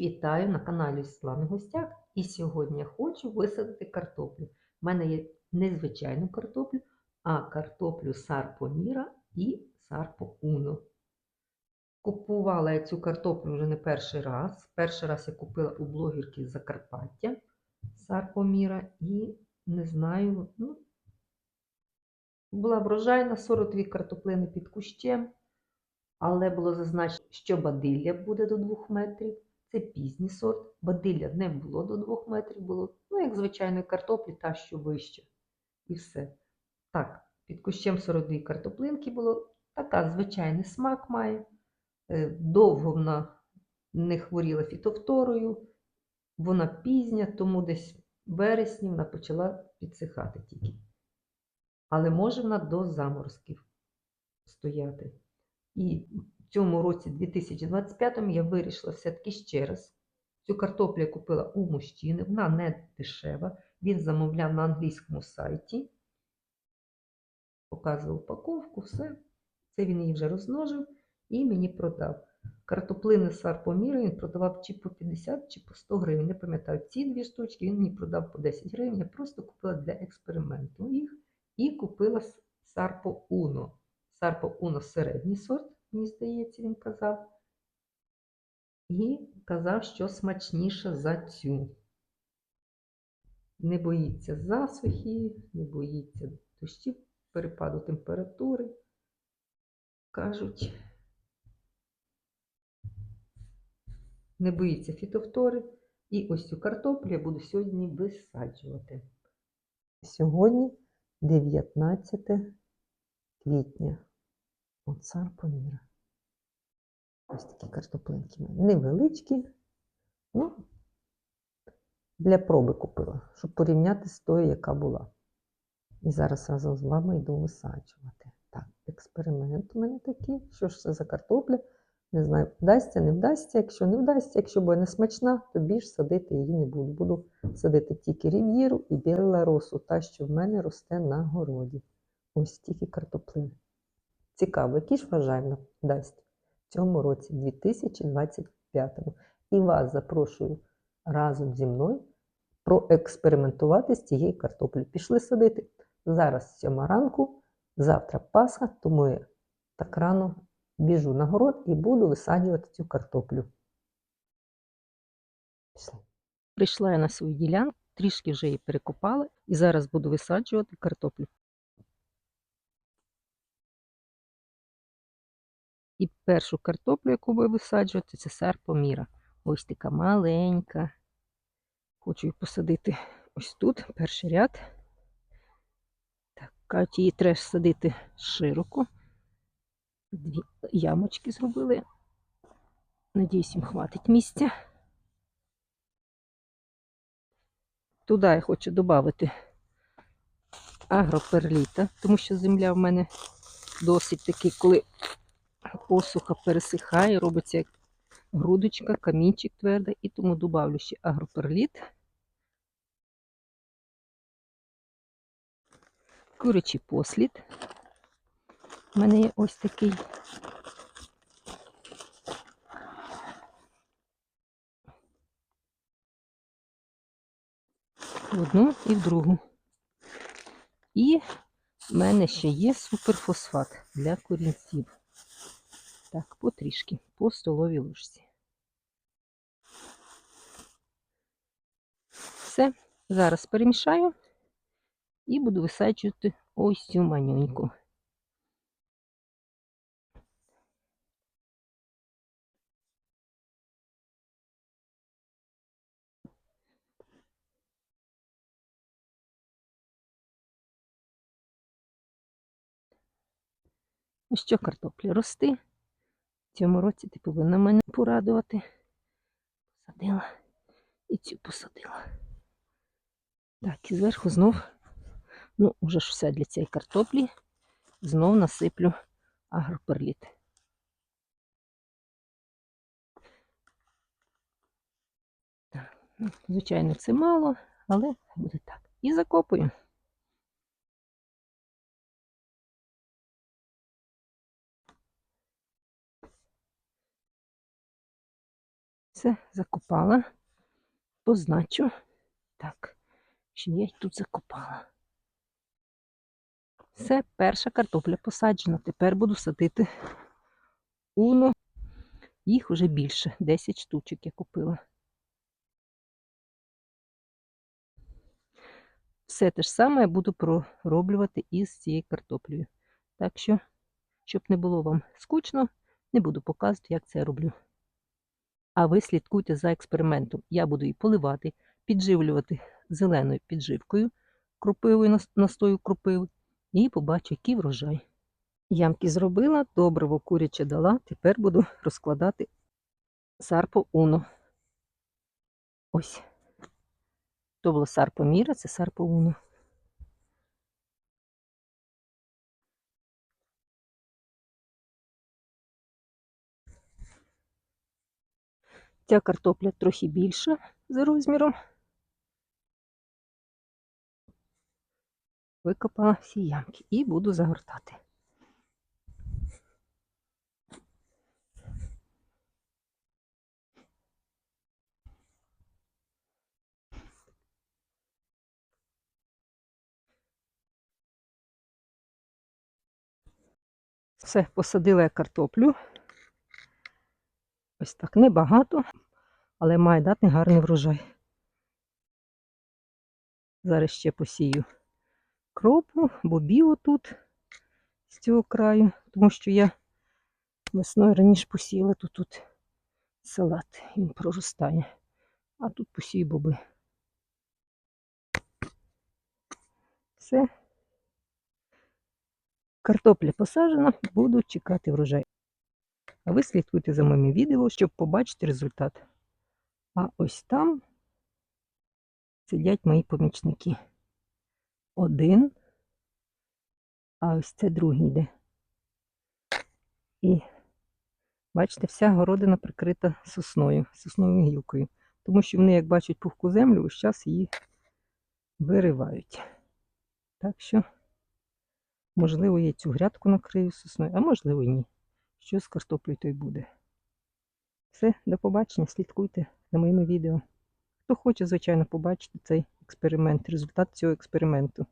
Всіх вітаю на каналі Світлана Гостяк. І сьогодні я хочу висадити картоплю. У мене є не звичайну картоплю, а картоплю Сарпо Міра і Сарпо Уно. Купувала я цю картоплю вже не перший раз. Перший раз я купила у блогерки Закарпаття Сарпо Міра і не знаю, ну, була врожайна 42 картоплини під кущем, але було зазначено, що бадилля буде до 2 метрів. Це пізній сорт. Бадилля не було до 2 метрів, було, ну, як звичайної картоплі, та що вище. І все. Так, під кущем 42 картоплинки було. Така звичайний смак має. Е, Довго вона не хворіла фітофторою. Вона пізня, тому десь в вересні вона почала підсихати тільки. Але може вона до заморозків стояти. І цьому році, 2025 я вирішила все-таки ще раз. Цю картоплю я купила у мужчини, вона не дешева. Він замовляв на англійському сайті. Показував упаковку, все. Це він її вже розмножив і мені продав. Картоплини Сарпоміра він продавав чи по 50, чи по 100 гривень. Не пам'ятаю, ці дві штучки він мені продав по 10 гривень. Я просто купила для експерименту їх і купила Сарпо Уно. Сарпо Уно середній сорт, мені здається, він казав. І казав, що смачніша за цю. Не боїться засухи, не боїться дощів, перепаду температури. Кажуть, не боїться фітофтори. І ось цю картоплю я буду сьогодні висаджувати. Сьогодні 19 квітня. От сарпоміра. Ось такі картоплинки. Невеличкі. Ну, для проби купила, щоб порівняти з тою, яка була. І зараз разом з вами йду висаджувати. Так, експеримент у мене такий. Що ж це за картопля? Не знаю, вдасться, не вдасться. Якщо не вдасться, якщо буде не смачна, то більш садити її не буду. Буду садити тільки рів'єру і білоросу, та, що в мене росте на городі. Ось тільки картоплини. Цікаво, який ж врожай дасть в цьому році, 2025. І вас запрошую разом зі мною проекспериментувати з цією картоплею. Пішли садити. Зараз сьома ранку, завтра Пасха, тому я так рано біжу на город і буду висаджувати цю картоплю. Пішли. Прийшла я на свою ділянку, трішки вже її перекопала і зараз буду висаджувати картоплю. І першу картоплю, яку буду висаджувати, це серпоміра. Ось така маленька. Хочу її посадити ось тут, перший ряд. Так, її треба садити широко. Дві ямочки зробили. Надіюсь, їм хватить місця. Туди я хочу додати агроперліта, тому що земля в мене досить таки, коли посуха пересихає, робиться як грудочка, камінчик твердий, і тому додавлю ще агроперліт. Курячий послід. У мене є ось такий. В одну і в другу. І в мене ще є суперфосфат для корінців. Так, потрішки, по столовій ложці. Все, зараз перемішаю і буду висаджувати ось цю манюньку. Ну що, картопля рости? В цьому році ти повинна мене порадувати. Посадила і цю посадила. Так, і зверху знов, ну, вже ж все для цієї картоплі, знов насиплю агроперліт. Ну, звичайно, це мало, але буде так. І закопую. Все, закопала. Позначу. Так, що я тут закопала. Все, перша картопля посаджена. Тепер буду садити уно. Їх уже більше. 10 штучок я купила. Все те ж саме я буду пророблювати із цією картоплею. Так що, щоб не було вам скучно, не буду показувати, як це я роблю. А ви слідкуйте за експериментом. Я буду її поливати, підживлювати зеленою підживкою, кропивою, настою кропиви, і побачу, який врожай. Ямки зробила, добриво куряче дала. Тепер буду розкладати сарпо уно. Ось. То було сарпо міра, це сарпо уно. Ця картопля трохи більша за розміром. Викопала всі ямки і буду загортати. Все, посадила я картоплю. Ось так небагато, але має дати гарний врожай. Зараз ще посію кропу, бобі тут з цього краю, тому що я весною раніше посіяла тут, тут салат, він проростає. А тут посію боби. Все. Картопля посаджена, буду чекати врожай. А ви слідкуйте за моїми відео, щоб побачити результат. А ось там сидять мої помічники. Один, а ось це другий йде. І бачите, вся городина прикрита сосною, сосновою гілкою. Тому що вони, як бачать пухку землю, ось час її виривають. Так що, можливо, я цю грядку накрию сосною, а можливо, і ні. Що з картоплею, то й буде. Все, до побачення, слідкуйте за моїми відео. Хто хоче, звичайно, побачити цей експеримент, результат цього експерименту.